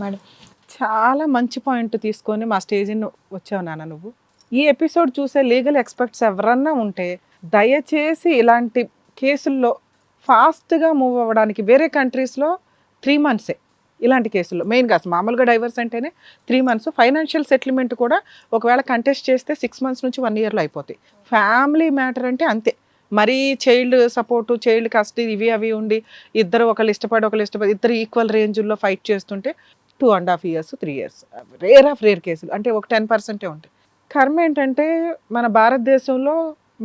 Madam చాలా మంచి point తీసుకొని మా స్టేజ్ని వచ్చావు నాన్న నువ్వు. ఈ ఎపిసోడ్ చూసే లీగల్ ఎక్స్పర్ట్స్ ఎవరన్నా ఉంటే దయచేసి ఇలాంటి కేసుల్లో ఫాస్ట్గా మూవ్ అవ్వడానికి వేరే కంట్రీస్లో త్రీ మంత్సే ఇలాంటి కేసుల్లో. మెయిన్గా అసలు మామూలుగా డైవర్స్ అంటేనే త్రీ మంత్స్ ఫైనాన్షియల్ సెటిల్మెంట్ కూడా ఒకవేళ కంటెస్ట్ చేస్తే సిక్స్ మంత్స్ నుంచి వన్ ఇయర్లో అయిపోతాయి. ఫ్యామిలీ మ్యాటర్ అంటే అంతే. మరీ చైల్డ్ సపోర్టు చైల్డ్ కస్టడీ ఇవి అవి ఉండి ఇద్దరు ఒకళ్ళు ఇష్టపడి ఒకళ్ళు ఇష్టపడి ఇద్దరు ఈక్వల్ రేంజ్లో ఫైట్ చేస్తుంటే two and half years three years. Rare of rare కేసులు. అంటే ఒక టెన్ పర్సెంటే ఉంటాయి. కర్మ ఏంటంటే మన భారతదేశంలో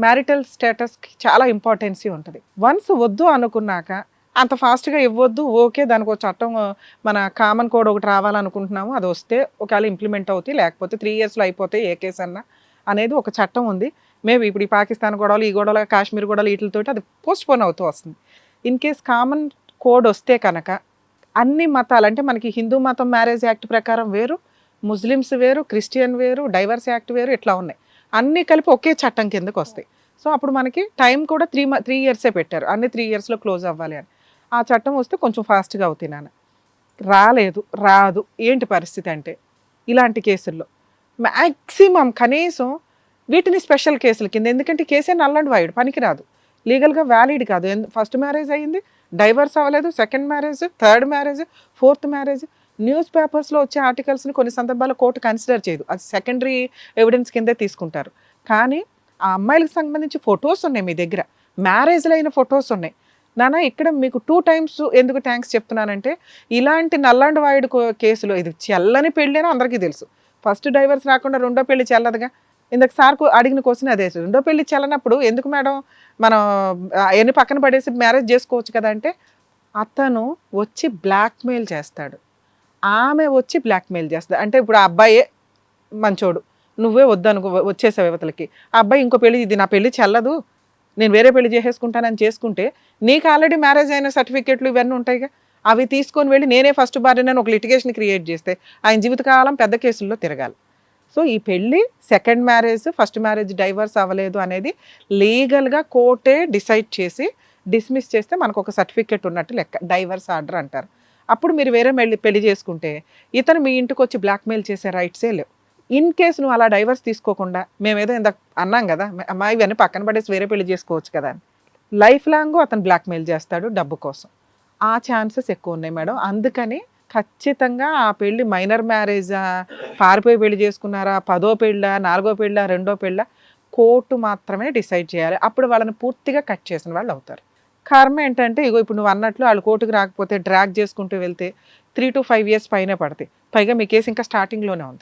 మ్యారిటల్ స్టేటస్కి చాలా ఇంపార్టెన్సీ ఉంటుంది. వన్స్ వద్దు అనుకున్నాక అంత ఫాస్ట్గా ఇవ్వద్దు ఓకే దానికి ఒక చట్టం మన కామన్ కోడ్ ఒకటి రావాలనుకుంటున్నాము అది వస్తే ఒకవేళ ఇంప్లిమెంట్ అవుతాయి లేకపోతే త్రీ ఇయర్స్లో అయిపోతే ఏ కేసు అన్నా అనేది ఒక చట్టం ఉంది. మేబీ ఇప్పుడు ఈ పాకిస్తాన్ గొడవలు ఈ గొడవలు కాశ్మీర్ గొడవలు వీటితోటి అది పోస్ట్ పోన్ అవుతూ వస్తుంది. ఇన్ కేస్ కామన్ కోడ్ వస్తే కనుక అన్ని మతాలు అంటే మనకి హిందూ మతం మ్యారేజ్ యాక్ట్ ప్రకారం వేరు ముస్లిమ్స్ వేరు క్రిస్టియన్ వేరు డైవర్స్ యాక్ట్ వేరు ఇట్లా ఉన్నాయి. అన్నీ కలిపి ఒకే చట్టం కిందకు వస్తాయి. సో అప్పుడు మనకి టైం కూడా త్రీ త్రీ ఇయర్సే పెట్టారు. అన్ని త్రీ ఇయర్స్లో క్లోజ్ అవ్వాలి అని. ఆ చట్టం వస్తే కొంచెం ఫాస్ట్గా అవుతాయి నాన్న. రాలేదు రాదు. ఏంటి పరిస్థితి అంటే ఇలాంటి కేసుల్లో. మ్యాక్సిమం కనీసం వీటిని స్పెషల్ కేసుల కింద ఎందుకంటే కేసే నల్లండి వాయుడు పనికిరాదు. లీగల్గా వ్యాలిడ్ కాదు. ఫస్ట్ మ్యారేజ్ అయ్యింది డైవర్స్ అవ్వలేదు. Second marriage third marriage fourth marriage. News పేపర్స్లో వచ్చే ఆర్టికల్స్ని కొన్ని సందర్భాల్లో కోర్టు కన్సిడర్ చేయదు. అది సెకండరీ ఎవిడెన్స్ కిందే తీసుకుంటారు. కానీ ఆ అమ్మాయిలకు సంబంధించి ఫొటోస్ ఉన్నాయి మీ దగ్గర. మ్యారేజ్లో అయిన ఫొటోస్ ఉన్నాయి. నాన్న ఇక్కడ మీకు టూ టైమ్స్ ఎందుకు థ్యాంక్స్ చెప్తున్నానంటే ఇలాంటి నల్లాంటి వాయుడు కేసులో ఇది చెల్లని పెళ్ళి అని అందరికీ తెలుసు. ఫస్ట్ డైవర్స్ రాకుండా రెండో పెళ్ళి చెల్లదుగా. ఇందాక సార్కు అడిగిన క్వశ్చన్ అదే రెండో పెళ్ళి చల్లనప్పుడు ఎందుకు మేడం? మనం అవన్నీ పక్కన పడేసి మ్యారేజ్ చేసుకోవచ్చు కదా అంటే అతను వచ్చి బ్లాక్మెయిల్ చేస్తాడు. ఆమె వచ్చి బ్లాక్మెయిల్ చేస్తాడు అంటే ఇప్పుడు ఆ అబ్బాయే మంచోడు. నువ్వే వద్దనుకో వచ్చేసావు యువతలకి ఆ అబ్బాయి ఇంకో పెళ్ళి ఇది నా పెళ్ళి చల్లదు. నేను వేరే పెళ్ళి చేసేసుకుంటానని చేసుకుంటే నీకు ఆల్రెడీ మ్యారేజ్ అయిన సర్టిఫికేట్లు ఇవన్నీ ఉంటాయిగా. అవి తీసుకొని వెళ్ళి నేనే ఫస్ట్ భార్యనని ఒక లిటిగేషన్ క్రియేట్ చేస్తే ఆయన జీవితకాలం పెద్ద కేసుల్లో తిరగాలి. సో ఈ పెళ్ళి second marriage first marriage divorce అవ్వలేదు అనేది లీగల్గా కోర్టే డిసైడ్ చేసి డిస్మిస్ చేస్తే మనకు ఒక సర్టిఫికేట్ ఉన్నట్టు లెక్క డైవర్స్ ఆర్డర్ అంటారు. అప్పుడు మీరు వేరే మెళ్ళి పెళ్ళి చేసుకుంటే ఇతను మీ ఇంటికి వచ్చి బ్లాక్మెయిల్ చేసే రైట్సే లేవు. ఇన్ కేస్ నువ్వు అలా డైవర్స్ తీసుకోకుండా మేమేదో ఇంత అన్నాం కదా అమ్మాయి ఇవన్నీ పక్కన పడేసి వేరే పెళ్ళి చేసుకోవచ్చు కదా అని. లైఫ్ లాంగ్ అతను బ్లాక్మెయిల్ చేస్తాడు డబ్బు కోసం. ఆ ఛాన్సెస్ ఎక్కువ ఉన్నాయి మేడం. అందుకని ఖచ్చితంగా ఆ పెళ్ళి మైనర్ మ్యారేజా? పారిపోయి పెళ్ళి చేసుకున్నారా? పదో పెళ్ళ? నాలుగో పెళ్ళ? రెండో పెళ్ళ? కోర్టు మాత్రమే డిసైడ్ చేయాలి. అప్పుడు వాళ్ళని పూర్తిగా కట్ చేసిన వాళ్ళు అవుతారు. కర్మ ఏంటంటే ఇగో ఇప్పుడు నువ్వు అన్నట్లు వాళ్ళు కోర్టుకు రాకపోతే డ్రాగ్ చేసుకుంటూ వెళ్తే త్రీ టు ఫైవ్ ఇయర్స్ పైనే పడతాయి. పైగా మీ కేసు ఇంకా స్టార్టింగ్లోనే ఉంది.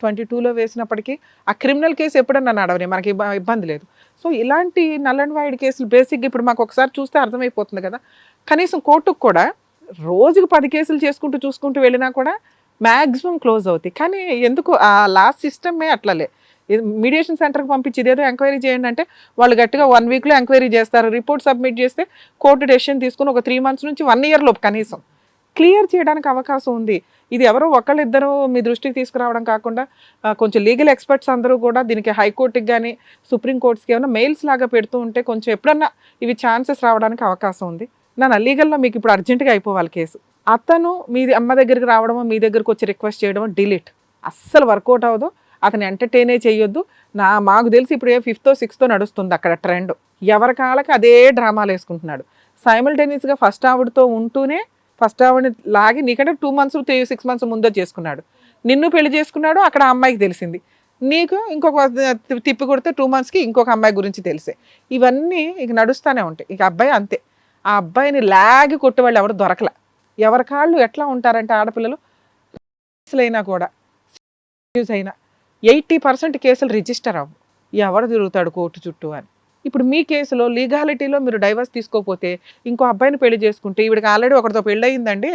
ట్వంటీ టూలో వేసినప్పటికీ ఆ క్రిమినల్ కేసు ఎప్పుడన్నా నడవని మనకి ఇబ్బ- ఇబ్బంది లేదు. సో ఇలాంటి నల్లని వాయిడ్ కేసులు బేసిక్గా ఇప్పుడు మాకు ఒకసారి చూస్తే అర్థమైపోతుంది కదా. కనీసం కోర్టుకు కూడా రోజుకు పది కేసులు చేసుకుంటూ చూసుకుంటూ వెళ్ళినా కూడా మ్యాక్సిమం క్లోజ్ అవుతాయి. కానీ ఎందుకు ఆ లాస్ట్ సిస్టమే అట్లలే. మీడియేషన్ సెంటర్కి పంపించి ఇదేదో ఎంక్వైరీ చేయండి అంటే వాళ్ళు గట్టిగా వన్ వీక్లో ఎంక్వైరీ చేస్తారు. రిపోర్ట్ సబ్మిట్ చేస్తే కోర్టు డెసిషన్ తీసుకుని ఒక త్రీ మంత్స్ నుంచి వన్ ఇయర్ లోపు కనీసం. క్లియర్ చేయడానికి అవకాశం ఉంది. ఇది ఎవరో ఒకళ్ళిద్దరూ మీ దృష్టికి తీసుకురావడం కాకుండా కొంచెం లీగల్ ఎక్స్పర్ట్స్ అందరూ కూడా దీనికి హైకోర్టుకి కానీ సుప్రీంకోర్ట్స్కి ఏమైనా మెయిల్స్ లాగా పెడుతూ ఉంటే కొంచెం ఎప్పుడన్నా ఇవి ఛాన్సెస్ రావడానికి అవకాశం ఉంది. నాన్న లీగల్లో మీకు ఇప్పుడు అర్జెంటుగా అయిపోవాలి కేసు. అతను మీ అమ్మ దగ్గరికి రావడమో మీ దగ్గరికి వచ్చి రిక్వెస్ట్ చేయడమో డిలీట్. అస్సలు వర్కౌట్ అవ్వదు. అతను ఎంటర్టైనే చేయొద్దు. నా మాకు తెలిసి ఇప్పుడు ఏ ఫిఫ్తో సిక్స్తో నడుస్తుంది అక్కడ ట్రెండ్. ఎవరి కాళ్ళకి అదే డ్రామాలు వేసుకుంటున్నాడు. సైమల్టేనియస్గా ఫస్ట్ ఆవిడతో ఉంటూనే ఫస్ట్ ఆవిడని లాగి నీకంటే two months three six months ముందో చేసుకున్నాడు. నిన్ను పెళ్ళి చేసుకున్నాడు అక్కడ అమ్మాయికి తెలిసింది. నీకు ఇంకొక తిప్పి కొడితే టూ మంత్స్కి ఇంకొక అమ్మాయి గురించి తెలిసే. ఇవన్నీ ఇక నడుస్తూనే ఉంటాయి. ఇక అబ్బాయి అంతే. ఆ అబ్బాయిని లాగి కొట్టేవాళ్ళు ఎవరు దొరకల. ఎవరి కాళ్ళు ఎట్లా ఉంటారంటే ఆడపిల్లలు? అయినా కూడా యూజ్ అయినా ఎయిటీ పర్సెంట్ కేసులు రిజిస్టర్ అవ్వు. ఎవరు తిరుగుతాడు కోర్టు చుట్టూ అని. ఇప్పుడు మీ కేసులో లీగాలిటీలో మీరు డైవర్స్ తీసుకోకపోతే ఇంకో అబ్బాయిని పెళ్ళి చేసుకుంటే ఈవిడికి ఆల్రెడీ ఒకరితో పెళ్ళి అయిందండి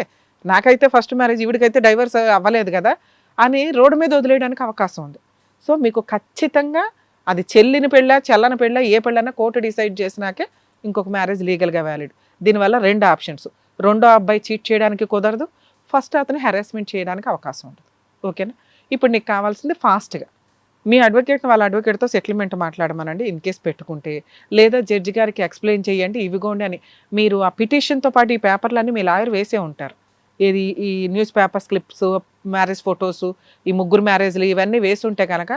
నాకైతే ఫస్ట్ మ్యారేజ్ ఈవిడికైతే డైవర్స్ అవ్వలేదు కదా అని రోడ్డు మీద వదిలేయడానికి అవకాశం ఉంది. సో మీకు ఖచ్చితంగా అది చెల్లిని పెళ్ళా చెల్లని పెళ్ళా ఏ పెళ్ళైనా కోర్టు డిసైడ్ చేసినాకే ఇంకొక మ్యారేజ్ లీగల్గా వ్యాలిడ్. దీనివల్ల రెండు ఆప్షన్స్. రెండో అబ్బాయి చీట్ చేయడానికి కుదరదు. ఫస్ట్ అతను హెరాస్మెంట్ చేయడానికి అవకాశం ఉంటుంది ఓకేనా? ఇప్పుడు నీకు కావాల్సింది ఫాస్ట్గా. మీ అడ్వకేట్ వాళ్ళ అడ్వకేట్తో సెటిల్మెంట్ మాట్లాడమనండి. ఇన్ కేస్ పెట్టుకుంటే. లేదా జడ్జి గారికి ఎక్స్ప్లెయిన్ చేయండి. ఇవిగోండి అని. మీరు ఆ పిటిషన్తో పాటు ఈ పేపర్లన్నీ మీ లాయర్ వేసే ఉంటారు. ఏది? ఈ news papers clips marriage photos ఈ ముగ్గురు మ్యారేజ్లు ఇవన్నీ వేసి ఉంటే కనుక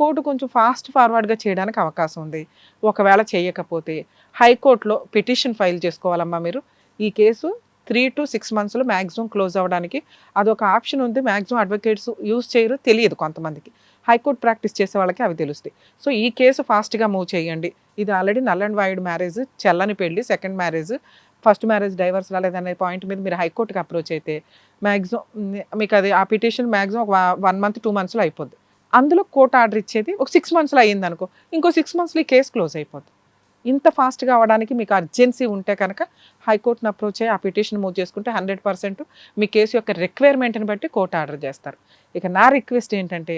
కోర్టు కొంచెం ఫాస్ట్ ఫార్వర్డ్గా చేయడానికి అవకాశం ఉంది. ఒకవేళ చేయకపోతే హైకోర్టులో పిటిషన్ ఫైల్ చేసుకోవాలమ్మా మీరు. ఈ కేసు త్రీ టు సిక్స్ మంత్స్లో మ్యాక్సిమం క్లోజ్ అవ్వడానికి అదొక ఆప్షన్ ఉంది. మ్యాక్సిమం అడ్వకేట్స్ యూజ్ చేయరు తెలియదు కొంతమందికి. హైకోర్టు ప్రాక్టీస్ చేసే వాళ్ళకి అవి తెలుస్తాయి. సో ఈ కేసు ఫాస్ట్గా మూవ్ చేయండి. ఇది already null and void marriage చెల్లని పెళ్ళి second marriage. First marriage divorce రాలేదనే point మీద మీరు హైకోర్టుకి అప్రోచ్ అయితే మ్యాక్సిమం మీకు అది ఆ పిటిషన్ మ్యాక్సిమం ఒక వన్ మంత్ టూ మంత్స్లో అయిపోద్ది. అందులో కోర్టు ఆర్డర్ ఇచ్చేది ఒక సిక్స్ మంత్స్లో అయ్యింది అనుకో ఇంకో సిక్స్ మంత్స్లో ఈ కేసు క్లోజ్ అయిపోద్ది. ఇంత ఫాస్ట్గా అవ్వడానికి మీకు అర్జెన్సీ ఉంటే కనుక హైకోర్టును అప్రోచ్ అయ్యి ఆ పిటిషన్ మూవ్ చేసుకుంటే హండ్రెడ్ పర్సెంట్ మీ కేసు యొక్క రిక్వైర్మెంట్ని బట్టి కోర్టు ఆర్డర్ చేస్తారు. ఇక నా రిక్వెస్ట్ ఏంటంటే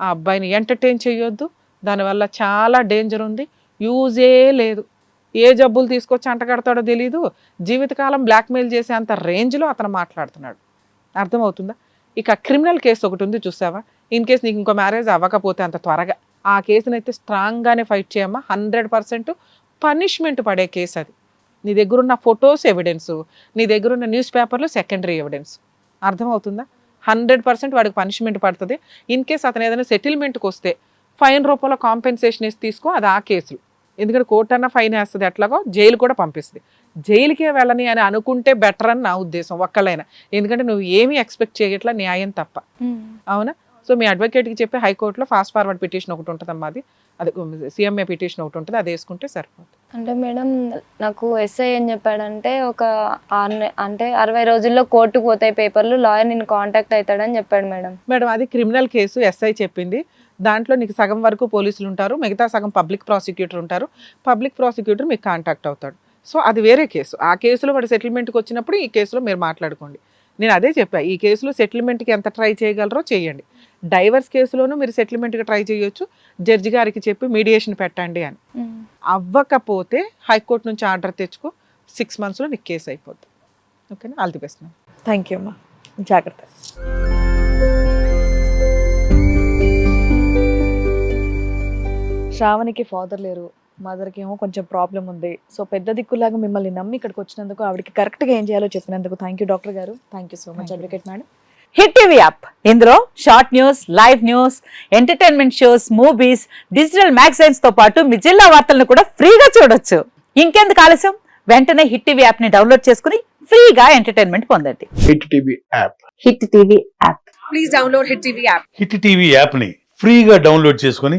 ఆ అబ్బాయిని ఎంటర్టైన్ చేయొద్దు. దానివల్ల చాలా డేంజర్ ఉంది. యూజే లేదు. ఏ జబ్బులు తీసుకొచ్చి అంటగడతాడో తెలీదు. జీవితకాలం బ్లాక్మెయిల్ చేసే అంత రేంజ్లో అతను మాట్లాడుతున్నాడు. అర్థమవుతుందా? ఇక క్రిమినల్ కేసు ఒకటి ఉంది చూసావా? ఇన్ కేస్ నీకు ఇంకో మ్యారేజ్ అవ్వకపోతే అంత త్వరగా. ఆ కేసుని అయితే స్ట్రాంగ్గానే ఫైట్ చేయమ్మా. హండ్రెడ్ పర్సెంట్ పనిష్మెంట్ పడే కేసు అది. నీ దగ్గర ఉన్న ఫొటోస్ ఎవిడెన్స్ నీ దగ్గర ఉన్న న్యూస్ పేపర్లు సెకండరీ ఎవిడెన్స్ అర్థమవుతుందా? హండ్రెడ్ పర్సెంట్ వాడికి పనిష్మెంట్ పడుతుంది. ఇన్ కేస్ అతను ఏదైనా సెటిల్మెంట్కి వస్తే ఫైన్ రూపంలో కాంపెన్సేషన్ ఇసి తీసుకో అది ఆ కేసులు ఎందుకంటే కోర్టు అన్న ఫైన్ వేస్తుంది. ఎట్లాగో? జైలు కూడా పంపిస్తుంది. జైలుకే వెళ్ళని అని అనుకుంటే బెటర్ అని నా ఉద్దేశం ఒక్కళ్ళైనా. ఎందుకంటే నువ్వు ఏమీ ఎక్స్పెక్ట్ చేయట్లా న్యాయం తప్ప. అవునా? సో మీ అడ్వకేట్కి చెప్పి హైకోర్టులో ఫాస్ట్ ఫార్వర్డ్ పిటిషన్ ఒకటి ఉంటుందమ్మా అది. అది సీఎంఏ పిటిషన్ ఒకటి ఉంటుంది అది వేసుకుంటే సరిపోతుంది అంటే మేడం నాకు ఎస్ఐ ఏం చెప్పాడంటే ఒక ఆరు అంటే అరవై రోజుల్లో కోర్టుకు పోతాయి పేపర్లు లాయర్ నేను కాంటాక్ట్ అవుతాడని చెప్పాడు మేడం. మేడం అది క్రిమినల్ కేసు ఎస్ఐ చెప్పింది. దాంట్లో నీకు సగం వరకు పోలీసులు ఉంటారు మిగతా సగం పబ్లిక్ ప్రాసిక్యూటర్ ఉంటారు. పబ్లిక్ ప్రాసిక్యూటర్ మీకు కాంటాక్ట్ అవుతాడు. సో అది వేరే కేసు. ఆ కేసులో వాడు సెటిల్మెంట్కి వచ్చినప్పుడు ఈ కేసులో మీరు మాట్లాడుకోండి. నేను అదే చెప్పా ఈ కేసులో సెటిల్మెంట్కి ఎంత ట్రై చేయగలరో చేయండి. డైవర్స్ కేసులోనూ మీరు సెటిల్మెంట్కి ట్రై చేయొచ్చు జడ్జి గారికి చెప్పి మీడియేషన్ పెట్టండి అని. అవ్వకపోతే హైకోర్టు నుంచి ఆర్డర్ తెచ్చుకో సిక్స్ మంత్స్లో నీకు కేసు అయిపోద్ది. ఓకేనా? All the best thank you అమ్మా. జాగ్రత్త. శ్రావణికి ఫాదర్ లేరు. మదర్కి ఏమో కొంచెం ప్రాబ్లం ఉంది. సో పెద్ద దిక్కులాగా మిమ్మల్ని నమ్మి ఇక్కడికి వచ్చినందుకు ఆవిడకి కరెక్ట్గా ఏం చేయాలో చెప్పినందుకు థ్యాంక్ యూ డాక్టర్ గారు. Thank you so much. Advocate madam. Hit TV app. ఇందులో short news live news entertainment shows movies digital మ్యాగజైన్స్తో పాటు మీ జిల్లా వార్తలను కూడా ఫ్రీగా చూడొచ్చు. ఇంకెందుకు ఆలస్యం? వెంటనే హిట్ టీవీ యాప్ని డౌన్లోడ్ చేసుకుని ఫ్రీగా ఎంటర్టైన్మెంట్ పొందండి. Hit TV app. Hit TV app. Hit TV యాప్ని ఫ్రీగా డౌన్లోడ్ చేసుకొని